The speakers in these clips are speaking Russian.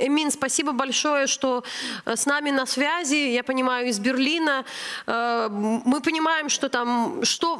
Эмин, спасибо большое, что э, с нами на связи. Я понимаю, из Берлина. Э, Мы понимаем, что там что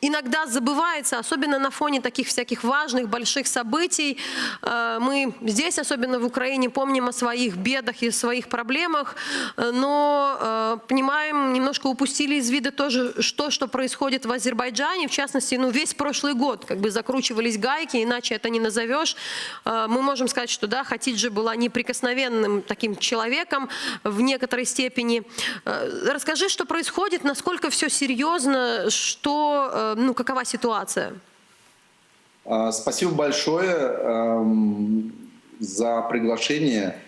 иногда забывается, особенно на фоне таких всяких важных, больших событий. Э, Мы здесь, особенно в Украине, помним о своих бедах и своих проблемах, но понимаем, немножко упустили из вида тоже, что, что происходит в Азербайджане. В частности, ну, весь прошлый год как бы закручивались гайки, иначе это не назовешь. Мы можем сказать, что да, Хатиджа была неприкосновенным таким человеком в некоторой степени. Э, Расскажи, что происходит, насколько все серьезно, что, э, ну, какова ситуация? А, Спасибо большое эм, за приглашение.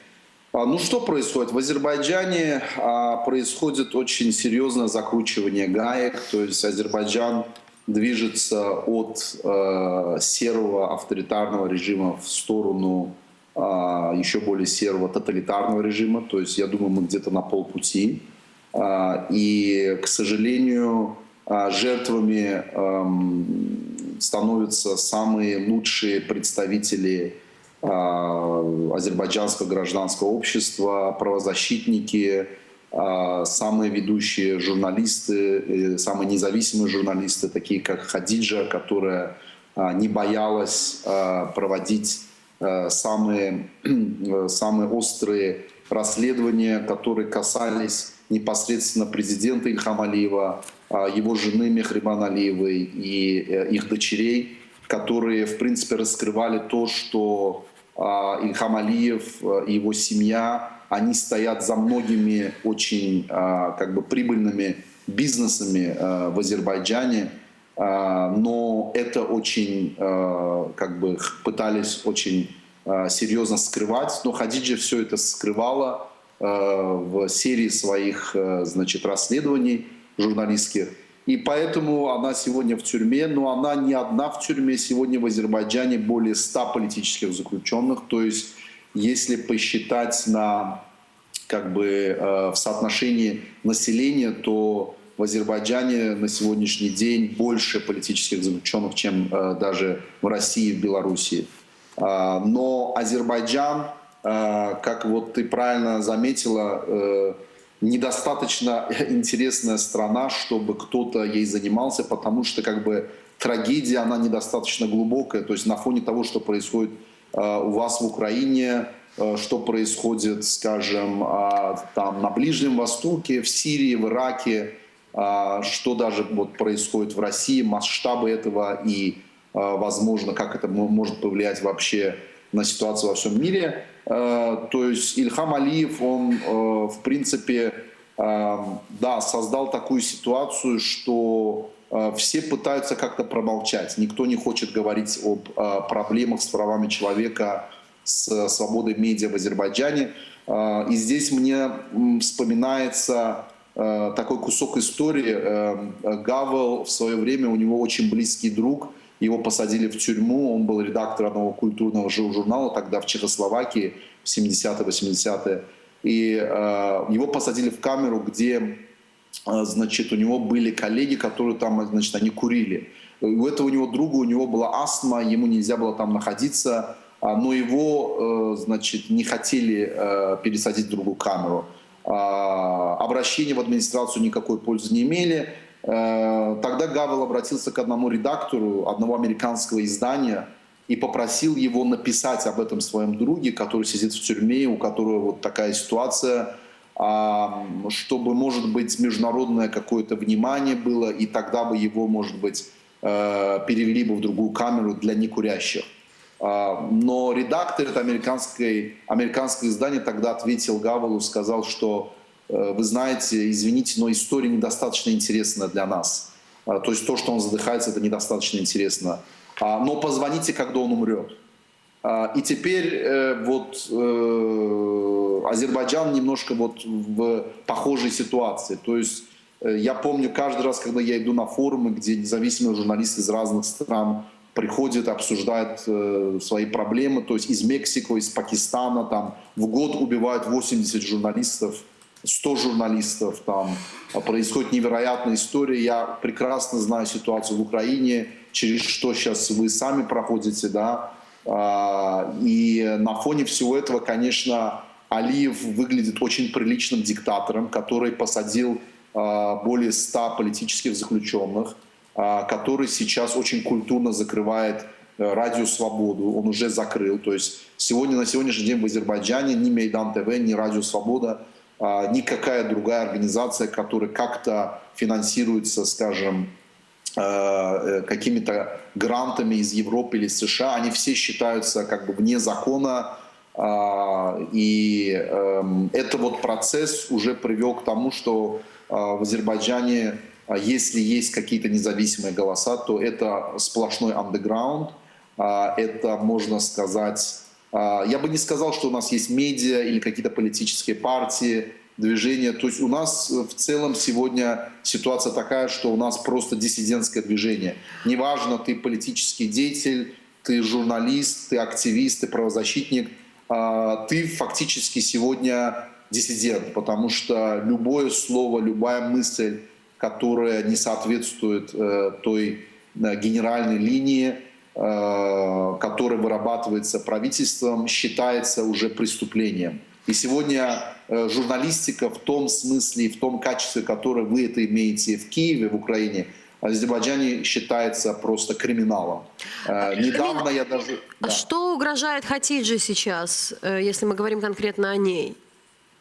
А, Ну что происходит? В Азербайджане а, происходит очень серьезное закручивание гаек, то есть Азербайджан движется от э, серого авторитарного режима в сторону еще более серого тоталитарного режима, то есть я думаю мы где-то на полпути. А, И, к сожалению, а, жертвами эм, становятся самые лучшие представители а, азербайджанского гражданского общества, правозащитники, а, самые ведущие журналисты, э, самые независимые журналисты, такие как Хадиджа, которая а, не боялась а, проводить а, самые, э, самые острые расследования, которые касались непосредственно президента Ильхам Алиева, а, его жены Мехрибан Алиевой и э, их дочерей, которые, в принципе, раскрывали то, что а, Ильхам Алиев э, и его семья, они стоят за многими очень а, как бы прибыльными бизнесами э, в Азербайджане, но это очень э, как бы пытались очень э, серьезно скрывать, но Хадиджа все это скрывала в серии своих значит, расследований журналистских. И поэтому она сегодня в тюрьме, но она не одна в тюрьме. Сегодня в Азербайджане более 100 политических заключенных. То есть, если посчитать на как бы в соотношении населения, то в Азербайджане на сегодняшний день больше политических заключенных, чем э, даже в России и в Белоруссии. А, Но Азербайджан, э, как вот ты правильно заметила, э, недостаточно интересная страна, чтобы кто-то ей занимался, потому что как бы трагедия, она недостаточно глубокая. То есть на фоне того, что происходит у вас в Украине, что происходит, скажем, а, там на Ближнем Востоке, в Сирии, в Ираке, что даже вот происходит в России, масштабы этого и, а, возможно, как это мо- может повлиять вообще на ситуацию во всем мире. Э, То есть Ильхам Алиев, он, э, в принципе, э, да, создал такую ситуацию, что э, все пытаются как-то промолчать. Никто не хочет говорить об э, проблемах с правами человека, с свободой медиа в Азербайджане. Э, И здесь мне вспоминается э, такой кусок истории. Э, Гавел в свое время, у него очень близкий друг, его посадили в тюрьму, он был редактор одного культурного жу- журнала тогда в Чехословакии в 70-е, 80-е. И э, его посадили в камеру, где значит, у него были коллеги, которые там, значит, они курили. У этого у него друга, у него была астма, ему нельзя было там находиться, а, но его, э, значит, не хотели э, пересадить в другую камеру. А, Обращения в администрацию никакой пользы не имели. Э, Тогда Гавел обратился к одному редактору одного американского издания и попросил его написать об этом своем друге, который сидит в тюрьме, у которого вот такая ситуация, а, чтобы, может быть, международное какое-то внимание было, и тогда бы его, может быть, э, перевели бы в другую камеру для некурящих. А, Но редактор это американской, американское издание тогда ответил Гавелу, сказал, что э, вы знаете, извините, но история недостаточно интересна для нас. А, То есть то, что он задыхается, это недостаточно интересно. А, Но позвоните, когда он умрет. И теперь э, вот э, Азербайджан немножко вот в похожей ситуации. То есть я помню каждый раз, когда я иду на форумы, где независимые журналисты из разных стран приходят, обсуждают э, свои проблемы, то есть из Мексики, из Пакистана, там в год убивают 80 журналистов, 100 журналистов, там. А происходит невероятная история. Я прекрасно знаю ситуацию в Украине, через что сейчас вы сами проходите, да, А, И на фоне всего этого, конечно, Алиев выглядит очень приличным диктатором, который посадил а, более 100 политических заключенных, который сейчас очень культурно закрывает э, радио «Свободу». Он уже закрыл. То есть сегодня, на сегодняшний день в Азербайджане ни Мейдан ТВ, ни Радио «Свобода», а, никакая другая организация, которая как-то финансируется, скажем, э, какими-то грантами из Европы или США, они все считаются как бы вне закона, а, и эм, это вот процесс уже привел к тому, что а, в Азербайджане, а, если есть какие-то независимые голоса, то это сплошной андеграунд, А, это, можно сказать, а, я бы не сказал, что у нас есть медиа или какие-то политические партии, движения. То есть у нас э, в целом сегодня ситуация такая, что у нас просто диссидентское движение. Неважно, ты политический деятель, ты журналист, ты активист, ты правозащитник, а, ты фактически сегодня диссидент, потому что любое слово, любая мысль, которая не соответствует э, той э, генеральной линии, э, которая вырабатывается правительством, считается уже преступлением. И сегодня журналистика в том смысле и в том качестве, которое вы это имеете в Киеве, в Украине, Азербайджане считается просто криминалом. Э, Недавно я даже... А да. что угрожает Хатидже сейчас, если мы говорим конкретно о ней?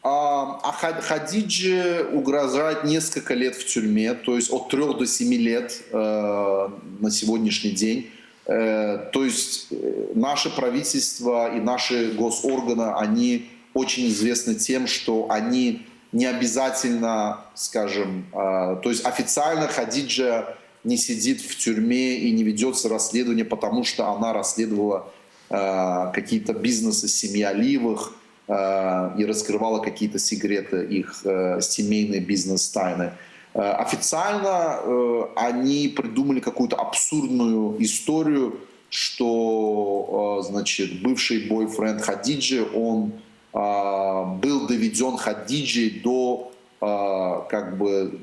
А а Ха- Хадидже угрожает несколько лет в тюрьме, то есть от 3 до 7 лет э, на сегодняшний день. Э, то есть э, наше правительство и наши госорганы, они очень известны тем, что они не обязательно, скажем, то есть официально Хадиджа не сидит в тюрьме и не ведется расследование, потому что она расследовала какие-то бизнесы семьи Алиевых, э, и раскрывала какие-то секреты их э, семейные бизнес-тайны. Э, Официально э, они придумали какую-то абсурдную историю, что, э, значит, бывший бойфренд Хадиджи, он э, был доведен Хадиджи до э, как бы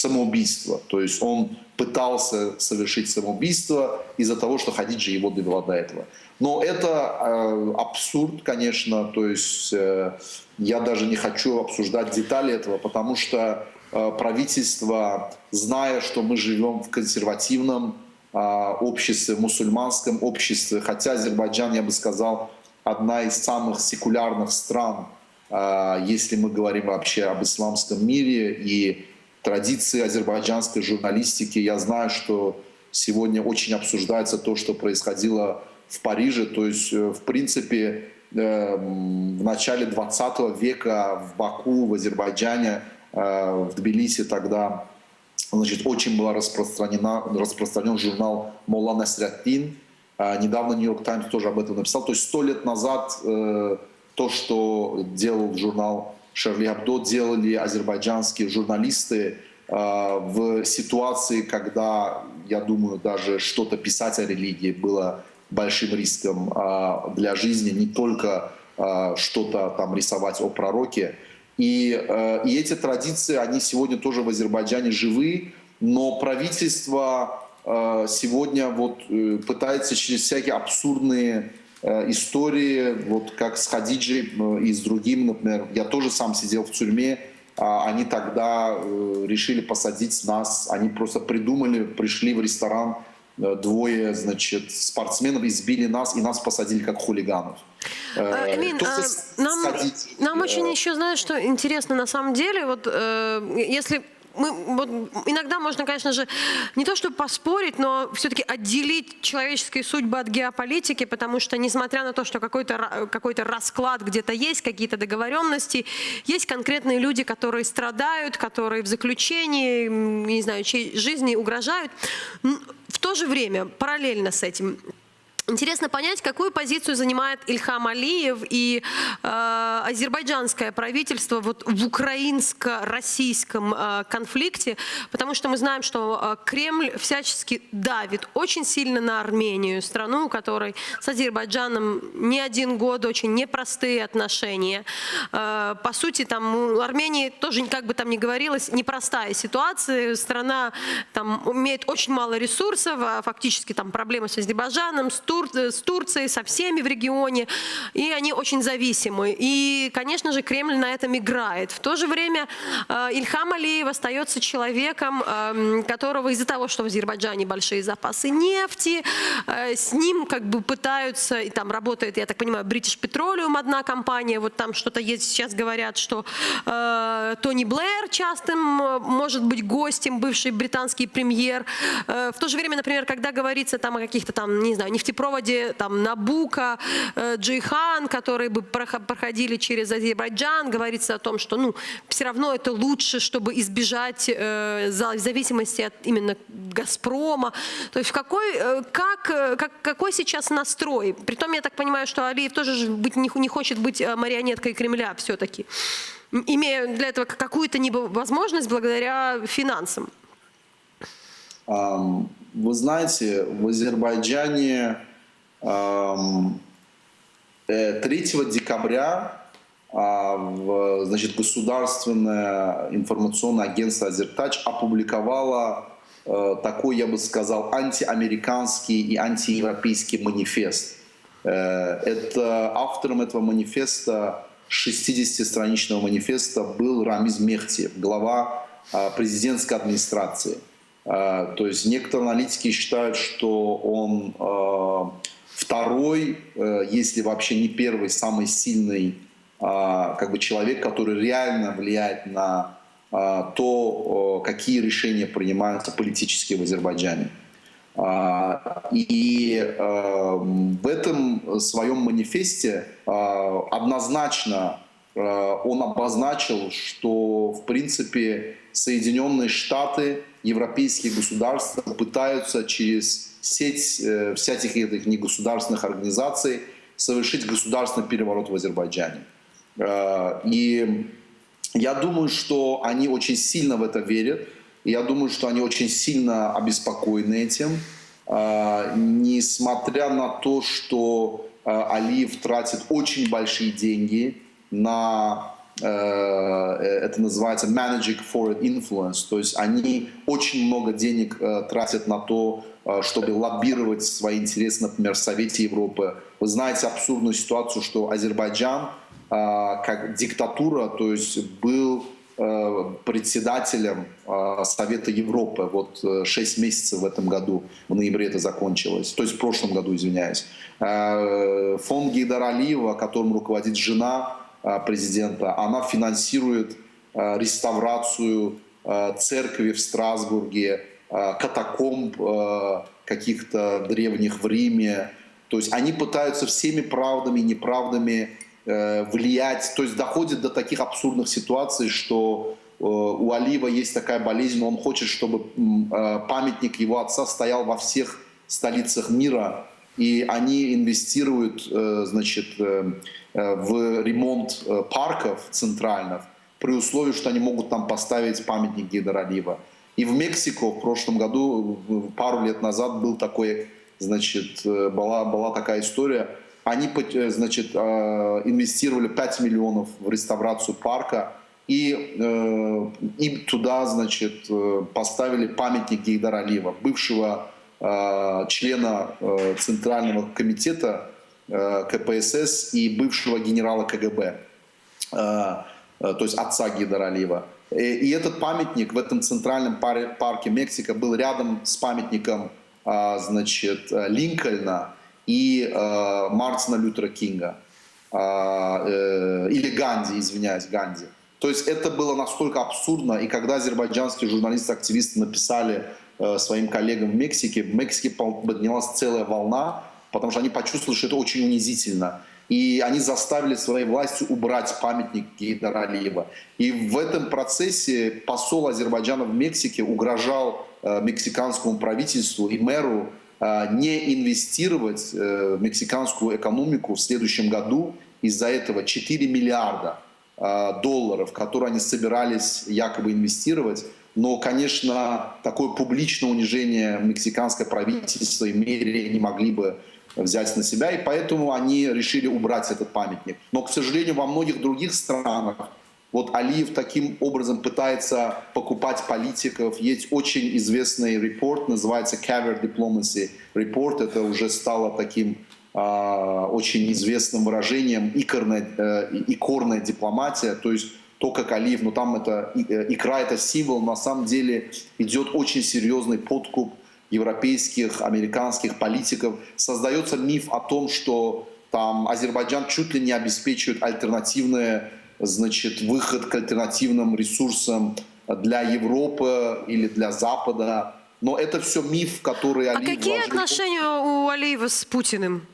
самоубийства. То есть он пытался совершить самоубийство из-за того, что Хадиджа его довела до этого. Но это э, абсурд, конечно. То есть э, я даже не хочу обсуждать детали этого, потому что э, правительство, зная, что мы живем в консервативном э, обществе, мусульманском обществе, хотя Азербайджан, я бы сказал, одна из самых секулярных стран, э, если мы говорим вообще об исламском мире и традиции азербайджанской журналистики. Я знаю, что сегодня очень обсуждается то, что происходило в Париже. То есть, э, в принципе, э, в начале 20 века в Баку, в Азербайджане, э, в Тбилиси тогда значит, очень был распространен журнал «Молла Насряддин». А, Недавно «Нью-Йорк Таймс» тоже об этом написал. То есть сто лет назад то, что делал журнал Шарли Абдо, делали азербайджанские журналисты э, в ситуации, когда, я думаю, даже что-то писать о религии было большим риском э, для жизни, не только э, что-то там рисовать о пророке. И, э, и эти традиции, они сегодня тоже в Азербайджане живы, но правительство э, сегодня вот э, пытается через всякие абсурдные истории, вот как с Хадиджей э, и с другими, например, я тоже сам сидел в тюрьме, а они тогда э, решили посадить нас, они просто придумали, пришли в ресторан, э, двое, значит, спортсменов избили нас, и нас посадили как хулиганов. Э, А, Эмин, а, с- нам, нам э, очень еще, знаешь, что интересно на самом деле, вот э, если мы, вот, иногда можно, конечно же, не то чтобы поспорить, но все-таки отделить человеческие судьбы от геополитики, потому что, несмотря на то, что какой-то какой-то расклад где-то есть, какие-то договоренности, есть конкретные люди, которые страдают, которые в заключении, не знаю, чьей жизни угрожают. В то же время, параллельно с этим, Интересно понять, какую позицию занимает Ильхам Алиев и э, азербайджанское правительство вот в украинско-российском э, конфликте, потому что мы знаем, что э, Кремль всячески давит очень сильно на Армению, страну, у которой с Азербайджаном не один год очень непростые отношения. Э, по сути, там у Армении тоже, как бы там ни говорилось, непростая ситуация. Страна там имеет очень мало ресурсов, а фактически там проблемы с Азербайджаном, с Турцией, Тур- э, с Турцией, со всеми в регионе, и они очень зависимы. И, конечно же, Кремль на этом играет. В то же время э, Ильхам Алиев остается человеком, эм, которого из-за того, что в Азербайджане большие запасы нефти, э, с ним как бы пытаются, и там работает, я так понимаю, British Petroleum одна компания, вот там что-то есть, сейчас говорят, что э, Тони Блэр частым может быть гостем, бывший британский премьер. Э, в то же время, например, когда говорится там о каких-то там, не знаю, нефтепроводе там Набука, э, Джейхан, которые бы прохо- проходили через Азербайджан, говорится о том, что ну все равно это лучше, чтобы избежать э, за- зависимости от именно Газпрома. То есть какой, э, как, э, как, какой сейчас настрой? Притом я так понимаю, что Алиев тоже же быть, не, не хочет быть марионеткой Кремля все-таки, имея для этого какую-то возможность благодаря финансам. Ам, Вы знаете, в Азербайджане 3 декабря а, значит, государственное информационное агентство «Азертач» опубликовало э, такой, я бы сказал, антиамериканский и антиевропейский манифест. Э, Это автором этого манифеста 60-страничного манифеста был Рамиз Мехтиев, глава а, президентской администрации. То есть некоторые аналитики считают, что он второй, э, если вообще не первый, самый сильный а, как бы человек, который реально влияет на а, то, какие решения принимаются политически в Азербайджане. А, И э, в этом своем манифесте однозначно э, он обозначил, что в принципе Соединенные Штаты, европейские государства пытаются через сеть э, всяких этих негосударственных организаций совершить государственный переворот в Азербайджане. Э, И я думаю, что они очень сильно в это верят. Я думаю, что они очень сильно обеспокоены этим. А, Несмотря на то, что а, Алиев тратит очень большие деньги на э, это называется managing foreign influence, то есть они очень много денег э, тратят на то, э, чтобы лоббировать свои интересы, например, в Совете Европы. Вы знаете абсурдную ситуацию, что Азербайджан как диктатура, то есть был э, председателем э, Совета Европы. Вот 6 месяцев в этом году, в ноябре это закончилось. То есть в прошлом году, извиняюсь. Э, Фонд Гейдар Алиева, которым руководит жена э, президента, она финансирует э, реставрацию э, церкви в Страсбурге, э, катакомб э, каких-то древних в Риме. То есть они пытаются всеми правдами и неправдами э, влиять. То есть доходит до таких абсурдных ситуаций, что э, у Алиева есть такая болезнь, он хочет, чтобы э, памятник его отца стоял во всех столицах мира, и они инвестируют, э, значит, э, э, в ремонт парков центральных при условии, что они могут там поставить памятник Гейдара Алиева. И в Мексику в прошлом году, пару лет назад, был такой, значит, была, была такая история. Они, значит, инвестировали 5 миллионов в реставрацию парка и, э, и туда, значит, поставили памятник Гейдара Алиева, бывшего члена э, Центрального комитета э, КПСС и бывшего генерала КГБ э, э, то есть отца Гидара Алиева. И, этот памятник в этом центральном парке Мексика был рядом с памятником значит, э, Линкольна и э, Мартина Лютера Кинга. Э, или Ганди, извиняюсь, Ганди. То есть это было настолько абсурдно, и когда азербайджанские журналисты-активисты написали э, своим коллегам в Мексике, в Мексике поднялась целая волна, потому что они почувствовали, что это очень унизительно. И они заставили своей властью убрать памятник Гейдара Алиева. И в этом процессе посол Азербайджана в Мексике угрожал э, мексиканскому правительству и мэру э, не инвестировать э, в мексиканскую экономику в следующем году из-за этого 4 миллиарда э, долларов, которые они собирались якобы инвестировать. Но, конечно, такое публичное унижение мексиканское правительство и мэрии не могли бы взять на себя, и поэтому они решили убрать этот памятник. Но, к сожалению, во многих других странах Вот Алиев таким образом пытается покупать политиков. Есть очень известный репорт, называется Cover Diplomacy Report. Это уже стало таким а, очень известным выражением икорная, э, икорная дипломатия. То есть то, как Алиев, ну там это э, икра, это символ, на самом деле идет очень серьезный подкуп европейских, американских политиков. Создается миф о том, что там Азербайджан чуть ли не обеспечивает альтернативные значит, выход к альтернативным ресурсам для Европы или для Запада. Но это все миф, который А Алиев какие вложил. отношения у Алиева с Путиным?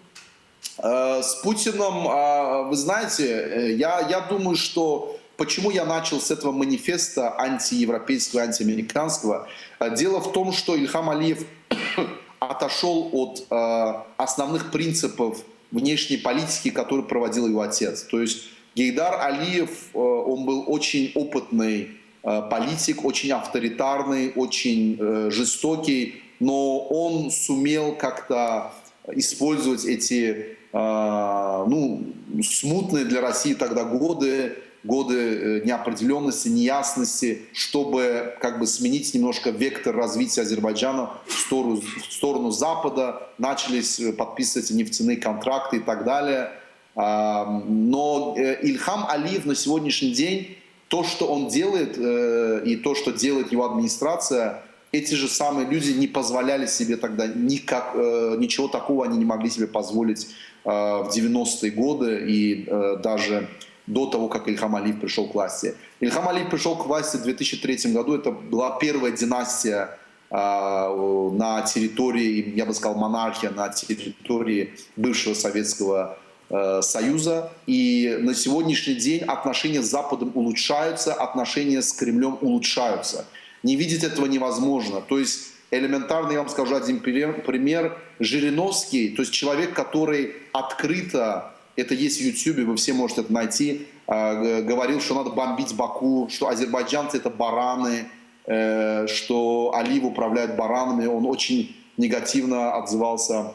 Э, С Путиным, а, вы знаете, э, я, я думаю, что почему я начал с этого манифеста антиевропейского, антиамериканского. Э, Дело в том, что Ильхам Алиев отошел от э, основных принципов внешней политики, которые проводил его отец. То есть Гейдар Алиев, э, он был очень опытный э, политик, очень авторитарный, очень э, жестокий, но он сумел как-то использовать эти э, ну, смутные для России тогда годы, годы э, неопределенности, неясности, чтобы как бы сменить немножко вектор развития Азербайджана в сторону, в сторону Запада, начались э, подписывать нефтяные контракты и так далее. А, Но э, Ильхам Алиев на сегодняшний день, то, что он делает и то, что делает его администрация, эти же самые люди не позволяли себе тогда никак, ничего такого они не могли себе позволить в 90-е годы и даже до того, как Ильхам Алиев пришел к власти. Ильхам Алиев пришел к власти в 2003 году. Это была первая династия э, на территории, я бы сказал, монархия на территории бывшего Советского э, Союза. И на сегодняшний день отношения с Западом улучшаются, отношения с Кремлем улучшаются. Не видеть этого невозможно. То есть элементарно, я вам скажу один пример. Жириновский, то есть человек, который открыто, это есть в Ютьюбе, вы все можете это найти, э, говорил, что надо бомбить Баку, что азербайджанцы это бараны, э, что Алиев управляет баранами. Он очень негативно отзывался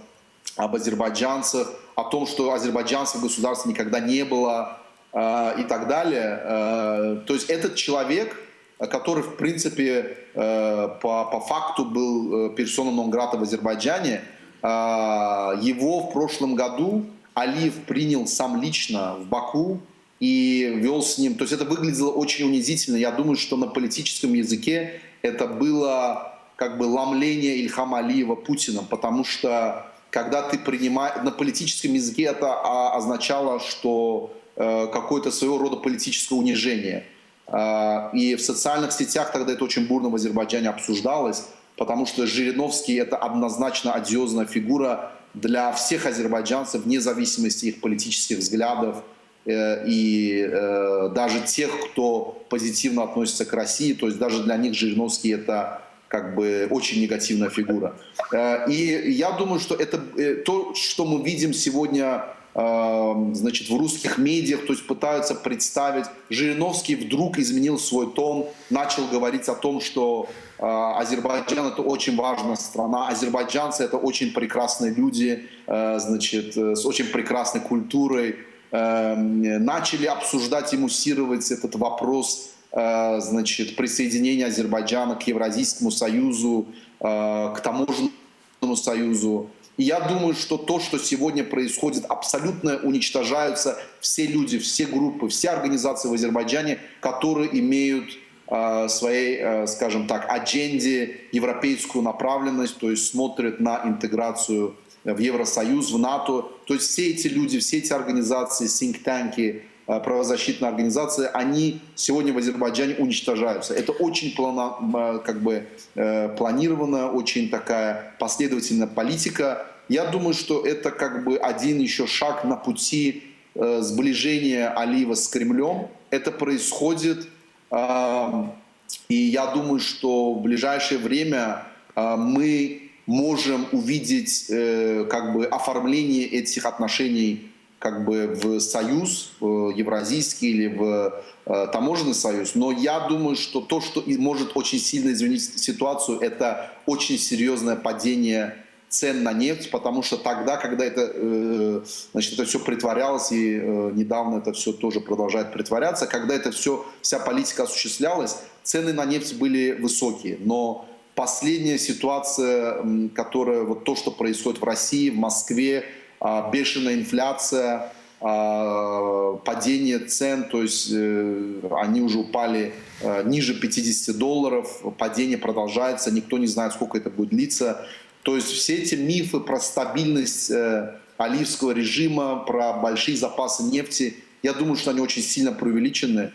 об азербайджанцах, о том, что азербайджанского государства никогда не было э, и так далее. Э, То есть этот человек, который, в принципе, э, по, по факту был персона нон-грата в Азербайджане, э, его в прошлом году Алиев принял сам лично в Баку и вел с ним. То есть это выглядело очень унизительно. Я думаю, что на политическом языке это было как бы ломление Ильхама Алиева Путиным, потому что когда ты принимаешь... На политическом языке это означало, что э, какое-то своего рода политическое унижение. Э, и в социальных сетях тогда это очень бурно в Азербайджане обсуждалось, потому что Жириновский это однозначно одиозная фигура для всех азербайджанцев, вне зависимости их политических взглядов, э, и э, даже тех, кто позитивно относится к России, то есть даже для них Жириновский это как бы очень негативная фигура. Э, И я думаю, что это то, что мы видим сегодня значит, в русских медиах, то есть пытаются представить. Жириновский вдруг изменил свой тон, начал говорить о том, что Азербайджан это очень важная страна, азербайджанцы это очень прекрасные люди, э, значит, э, с очень прекрасной культурой. Э, Начали обсуждать и муссировать этот вопрос э, значит, присоединения Азербайджана к Евразийскому союзу, к таможенному союзу. И я думаю, что то, что сегодня происходит, абсолютно уничтожаются все люди, все группы, все организации в Азербайджане, которые имеют своей, э, скажем так, адженде европейскую направленность, то есть смотрят на интеграцию в Евросоюз, в НАТО. То есть все эти люди, все эти организации, синктанки, э, правозащитные организации, они сегодня в Азербайджане уничтожаются. Это очень плана, как бы, э, планированная, очень такая последовательная политика. Я думаю, что это как бы один еще шаг на пути э, сближения Алиева с Кремлем. Это происходит, и я думаю, что в ближайшее время э, мы можем увидеть э, как бы оформление этих отношений как бы в союз, в евразийский или в э, таможенный союз. Но я думаю, что то, что может очень сильно изменить ситуацию, это очень серьезное падение цен на нефть, потому что тогда, когда это, э, значит, это все притворялось, и э, недавно это все тоже продолжает притворяться, когда это все, вся политика осуществлялась, цены на нефть были высокие. Но последняя ситуация, которая, вот то, что происходит в России, в Москве, а, бешеная инфляция, а, падение цен, то есть э, они уже упали ниже 50 долларов, падение продолжается, никто не знает, сколько это будет длиться. То есть все эти мифы про стабильность э, оливского режима, про большие запасы нефти, я думаю, что они очень сильно преувеличены.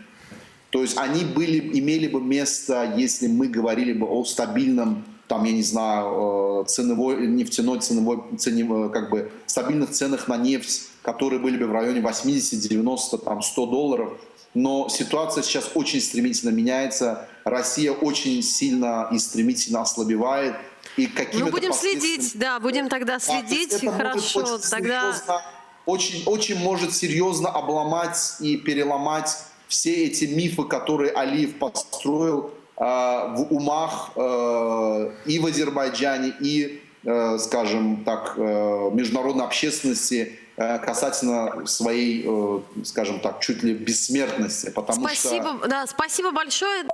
То есть они были, имели бы место, если мы говорили бы о стабильном, там, я не знаю, э, ценовой, нефтяной ценовой, цене, э, как бы стабильных ценах на нефть, которые были бы в районе 80, 90, там, 100 долларов. Но ситуация сейчас очень стремительно меняется. Россия очень сильно и стремительно ослабевает. И какими-то Ну, будем следить, да, будем тогда то следить, это может хорошо, очень тогда... серьезно- очень, очень может серьезно обломать и переломать все эти мифы, которые Алиев построил э, в умах э, и в Азербайджане, и, э, скажем так, э, международной общественности э, касательно своей, э, скажем так, чуть ли бессмертности. Потому что Спасибо, да, спасибо большое.